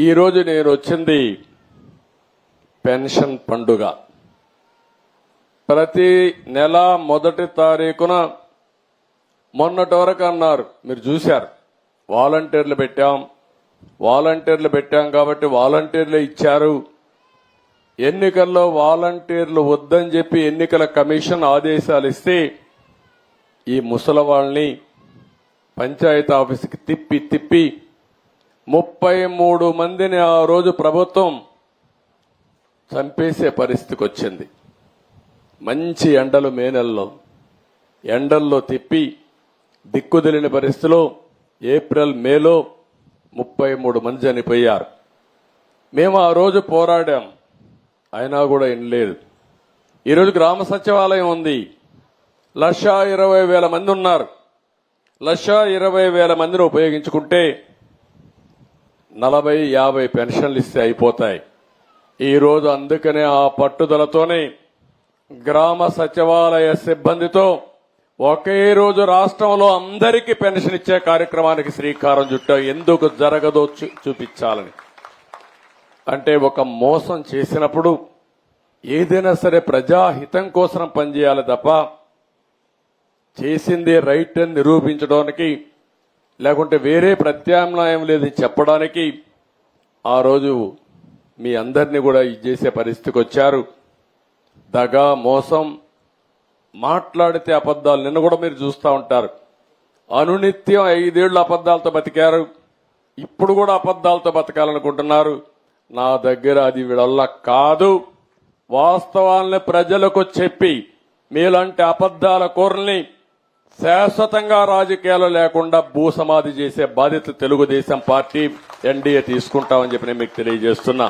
ఈరోజు నేను వచ్చింది పెన్షన్ పండుగ. ప్రతి నెల మొదటి తారీఖున మొన్నటి వరకు అన్నారు. మీరు చూశారు. వాలంటీర్లు పెట్టాం. వాలంటీర్లు పెట్టాం కాబట్టి వాలంటీర్లు ఇచ్చారు. ఎన్నికల్లో వాలంటీర్లు వద్దని చెప్పి ఎన్నికల కమిషన్ ఆదేశాలు ఇస్తే ఈ ముసలి వాళ్ళని పంచాయతీ ఆఫీస్కి తిప్పి తిప్పి ముప్పై మూడు మందిని ఆ రోజు ప్రభుత్వం చంపేసే పరిస్థితికి వచ్చింది. మంచి ఎండలు మే నెలలో. ఎండల్లో తిప్పి దిక్కుదిలిన పరిస్థితిలో ఏప్రిల్ మేలో ముప్పై మూడు మంది చనిపోయారు. మేము ఆ రోజు పోరాడాం. అయినా కూడా వినలేదు. ఈరోజు గ్రామ సచివాలయం ఉంది. లక్ష ఇరవై వేల మంది ఉన్నారు. లక్ష ఇరవై వేల మందిని ఉపయోగించుకుంటే నలభై యాభై పెన్షన్లు ఇస్తే అయిపోతాయి. ఈరోజు అందుకనే ఆ పట్టుదలతోనే గ్రామ సచివాలయ సిబ్బందితో ఒకే రోజు రాష్ట్రంలో అందరికీ పెన్షన్ ఇచ్చే కార్యక్రమానికి శ్రీకారం చుట్టాం. ఎందుకు జరగదో చూ- చూపించాలని. అంటే ఒక మోసం చేసినప్పుడు ఏదైనా సరే ప్రజాహితం కోసం పనిచేయాలి తప్ప చేసింది రైట్ అని నిరూపించడానికి లేకుంటే వేరే ప్రత్యామ్నాయం లేదని చెప్పడానికి ఆ రోజు మీ అందరినీ కూడా ఇది చేసే పరిస్థితికి వచ్చారు. దగా మోసం మాట్లాడితే అబద్ధాలు. నిన్న కూడా మీరు చూస్తూ ఉంటారు. అనునిత్యం ఐదేళ్ళు అబద్ధాలతో బతికారు. ఇప్పుడు కూడా అబద్ధాలతో బతకాలనుకుంటున్నారు. నా దగ్గర అది వీళ్ళ కాదు. వాస్తవాల్ని ప్రజలకు చెప్పి మీలాంటి అబద్ధాల కూరల్ని శాశ్వతంగా రాజకీయాలు లేకుండా భూసమాధి చేసే బాధ్యత తెలుగుదేశం పార్టీ ఎన్డీఏ తీసుకుంటామని చెప్పి నేను మీకు తెలియజేస్తున్నా.